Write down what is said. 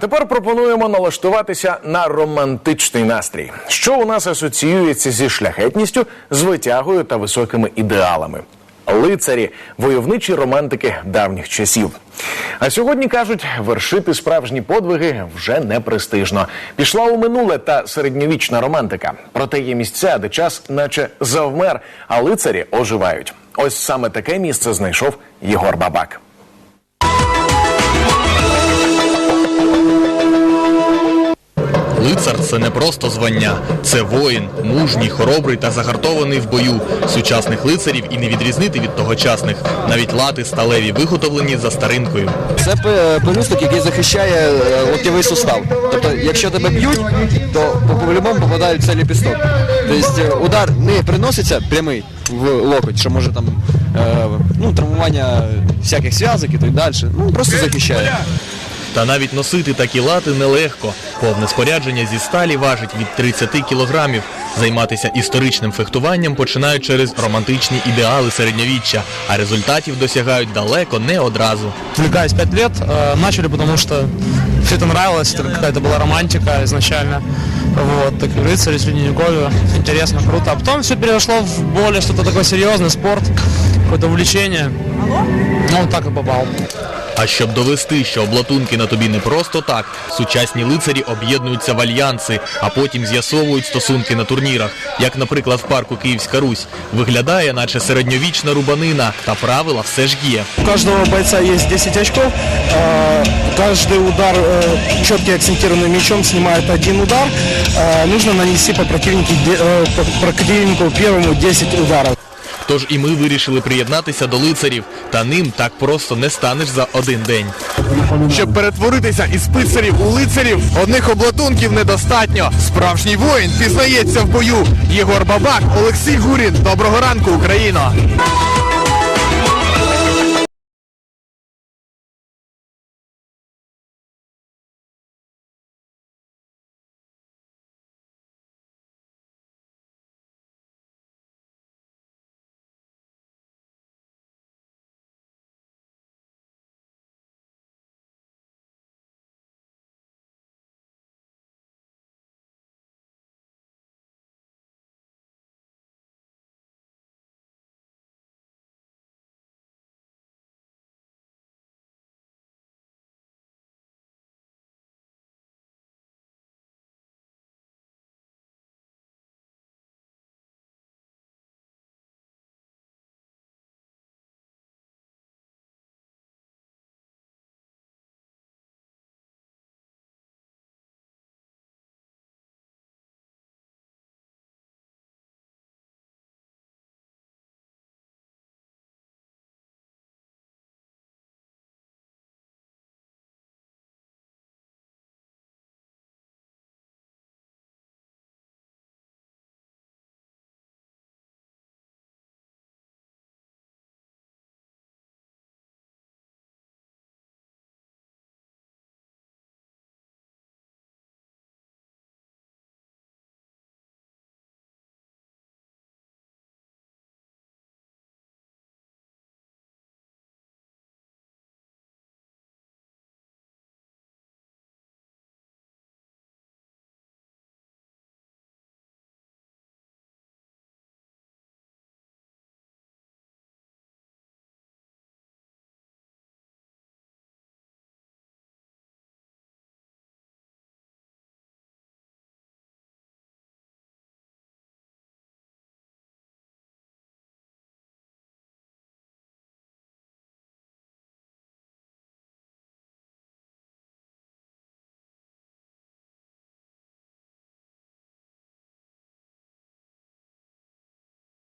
Тепер пропонуємо налаштуватися на романтичний настрій, що у нас асоціюється зі шляхетністю, з витягою та високими ідеалами. Лицарі, войовничі романтики давніх часів. А сьогодні кажуть, вершити справжні подвиги вже не престижно. Пішла у минуле та середньовічна романтика. Проте є місця, де час, наче завмер, а лицарі оживають. Ось саме таке місце знайшов Єгор Бабак. Лицар це не просто звання, це воїн, мужній, хоробрий та загартований в бою. Сучасних лицарів і не відрізнити від тогочасних. Навіть лати сталеві виготовлені за старинкою. Це пе- пелюсток, який захищає е, локтєвий сустав. Тобто, якщо тебе б'ють, то по- по-любому попадає в цей ліпісток. Тобто е, удар не приноситься прямий в локоть, що може там е, ну, травмування всяких зв'язок і так далі. Ну просто захищає. Та навіть носити такі лати нелегко. Повне спорядження зі сталі важить від 30 кілограмів. Займатися історичним фехтуванням починають через романтичні ідеали середньовіччя, а результатів досягають далеко не одразу. Увлекаюсь пять лет. Э, Начали, потому что все это нравилось, это какая-то была романтика изначально. Вот, так рыцари, средневековье, интересно, круто. А потом все перешло в более что-то такое серьезное, спорт, какое-то увлечение. Ну, вот так и попал. А щоб довести, що облатунки на тобі не просто так, сучасні лицарі об'єднуються в альянси, а потім з'ясовують стосунки на турнірах, як, наприклад, в парку Київська Русь. Виглядає, наче середньовічна рубанина, та правила все ж є. У каждого бойца есть 10 очков. Э, Каждый удар э, четкий акцентированным мечом снимает один удар. Э, Нужно нанести по противнику, де- э, по противнику первому 10 ударов. Тож і ми вирішили приєднатися до лицарів, та ним так просто не станеш за один день. Щоб перетворитися із писарів у лицарів, одних облатунків недостатньо. Справжній воїн пізнається в бою. Єгор Бабак, Олексій Гурін. Доброго ранку, Україно!